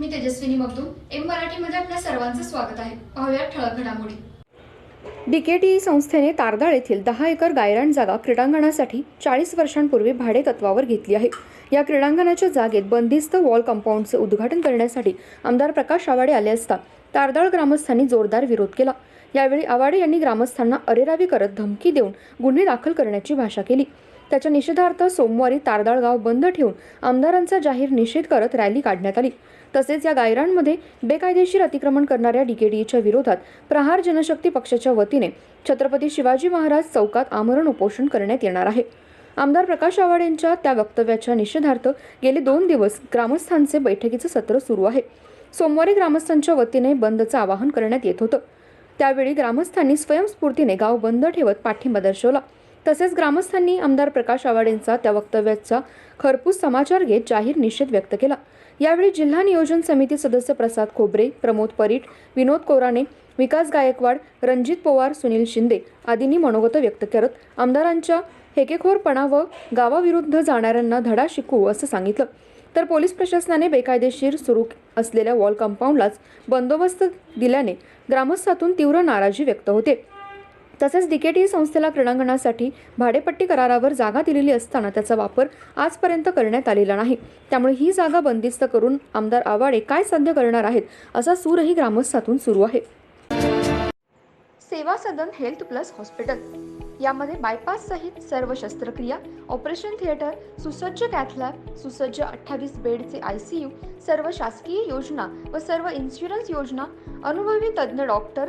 मी Tejaswini Magdum M मराठीमध्ये आपल्या सर्वांचं स्वागत आहे. पाहूया ठळक घडामोडी. डीकेटीई संस्थेने तारदाळ येथील दहा एकर गायरान जागा क्रीडांगणासाठी चाळीस वर्षांपूर्वी भाडे तत्वावर घेतली आहे. या क्रीडांगणाच्या जागेत बंदिस्त वॉल कंपाऊंडचे उद्घाटन करण्यासाठी आमदार प्रकाश आवाडे आले असता तारदाळ ग्रामस्थांनी जोरदार विरोध केला. यावेळी आवाडे यांनी ग्रामस्थांना अरेरावी करत धमकी देऊन गुन्हे दाखल करण्याची भाषा केली. त्याच्या निषेधार्थ सोमवारी तारदाळ गाव बंद ठेवून आमदारांचा जाहीर निषेध करत रॅली काढण्यात आली. तसेच या गायरांमध्ये बेकायदेशीर अतिक्रमण करणाऱ्या डीकेडीच्या विरोधात प्रहार जनशक्ती पक्षाच्या वतीने छत्रपती शिवाजी महाराज चौकात आमरण उपोषण करण्यात येणार आहे. आमदार प्रकाश आवाड यांच्या त्या वक्तव्याच्या निषेधार्थ गेले दोन दिवस ग्रामस्थांचे बैठकीचं सत्र सुरू आहे. सोमवारी ग्रामस्थांच्या वतीने बंदचं आवाहन करण्यात येत होतं. त्यावेळी ग्रामस्थांनी स्वयंस्फूर्तीने गाव बंद ठेवत पाठिंबा दर्शवला. तसेच ग्रामस्थांनी आमदार प्रकाश आवाडेंचा त्या वक्तव्याचा खरपूस समाचार घेत जाहीर निषेध व्यक्त केला. यावेळी जिल्हा नियोजन समिती सदस्य प्रसाद खोबरे प्रमोद परीट विनोद कोराणे विकास गायकवाड रणजित पवार सुनील शिंदे आदींनी मनोगत व्यक्त करत आमदारांच्या हेकेखोरपणा व गावाविरुद्ध जाणाऱ्यांना धडा शिकवू असं सांगितलं. तर पोलीस प्रशासनाने बेकायदेशीर सुरू असलेल्या वॉल कंपाऊंडलाच बंदोबस्त दिल्याने ग्रामस्थातून तीव्र नाराजी व्यक्त होते. तसेच डीकेटी संस्थेला क्रीडांगणासाठी भाडेपट्टी करारावर जागा दिलेली असताना त्याचा वापर आजपर्यंत करण्यात आलेला नाही. त्यामुळे ही जागा बंदिस्त करून आमदार आवाडे काय साध्य करणार आहेत असा सूरही ग्रामस्थातून सुरू आहे. Seva Sadan health plus hospital यामध्ये बायपास सहित सर्व शस्त्रक्रिया ऑपरेशन थिएटर सुसज्ज कॅथलॅब सुसज्ज अठ्ठावीस बेडचे आय सी यू सर्व शासकीय योजना व सर्व इन्शुरन्स योजना अनुभवी तज्ज्ञ doctor